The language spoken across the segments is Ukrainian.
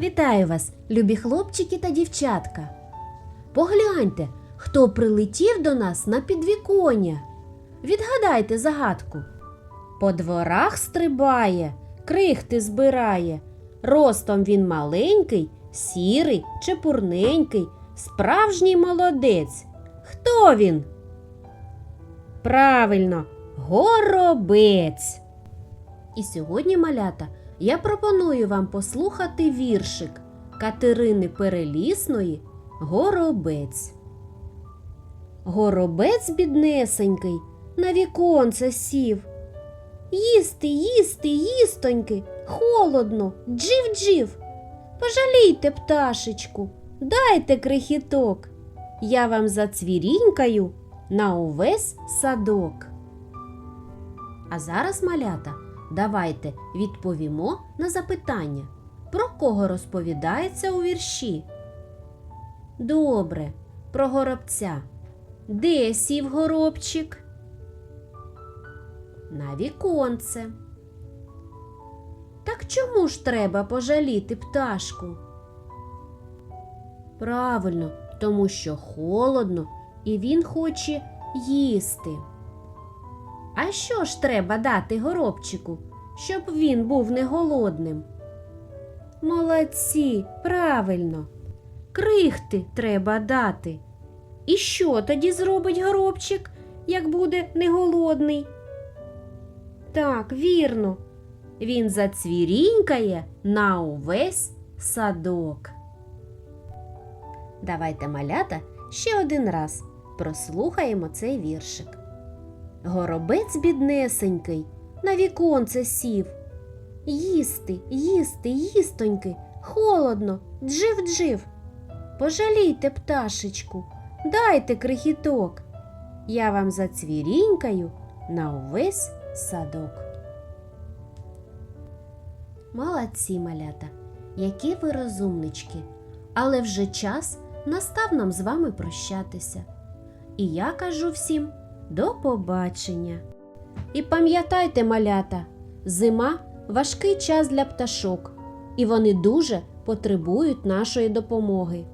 Вітаю вас, любі хлопчики та дівчатка. Погляньте, хто прилетів до нас на підвіконня. Відгадайте загадку. По дворах стрибає, крихти збирає. Ростом він маленький, сірий, чепурненький, справжній молодець. Хто він? Правильно, горобець. І сьогодні, малята, я пропоную вам послухати віршик Катерини Перелісної Горобець. Горобець біднесенький на віконце сів. Їсти, їсти, їстоньки, холодно, джив-джив. Пожалійте пташечку, дайте крихіток. Я вам зацвірінькаю на увесь садок. А зараз, малята, давайте відповімо на запитання, про кого розповідається у вірші. Добре, про горобця. Де сів горобчик? На віконце. Так чому ж треба пожаліти пташку? Правильно, тому що холодно і він хоче їсти. А що ж треба дати горобчику, щоб він був не голодним? Молодці, правильно. Крихти треба дати. І що тоді зробить горобчик, як буде не голодний? Так, вірно. Він зацвірінькає на увесь садок. Давайте, малята, ще один раз прослухаємо цей віршик. Горобець біднесенький на віконце сів. Їсти, їсти, їстоньки, холодно, джив-джив. Пожалійте пташечку, дайте крихіток. Я вам зацвірінькаю на увесь садок. Молодці, малята, які ви розумнички, але вже час настав нам з вами прощатися. І я кажу всім до побачення. І пам'ятайте, малята, зима важкий час для пташок, і вони дуже потребують нашої допомоги.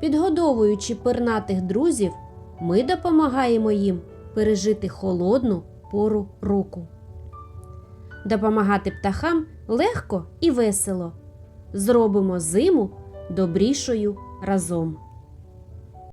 Підгодовуючи пернатих друзів, ми допомагаємо їм пережити холодну пору року. Допомагати птахам легко і весело. Зробимо зиму добрішою разом.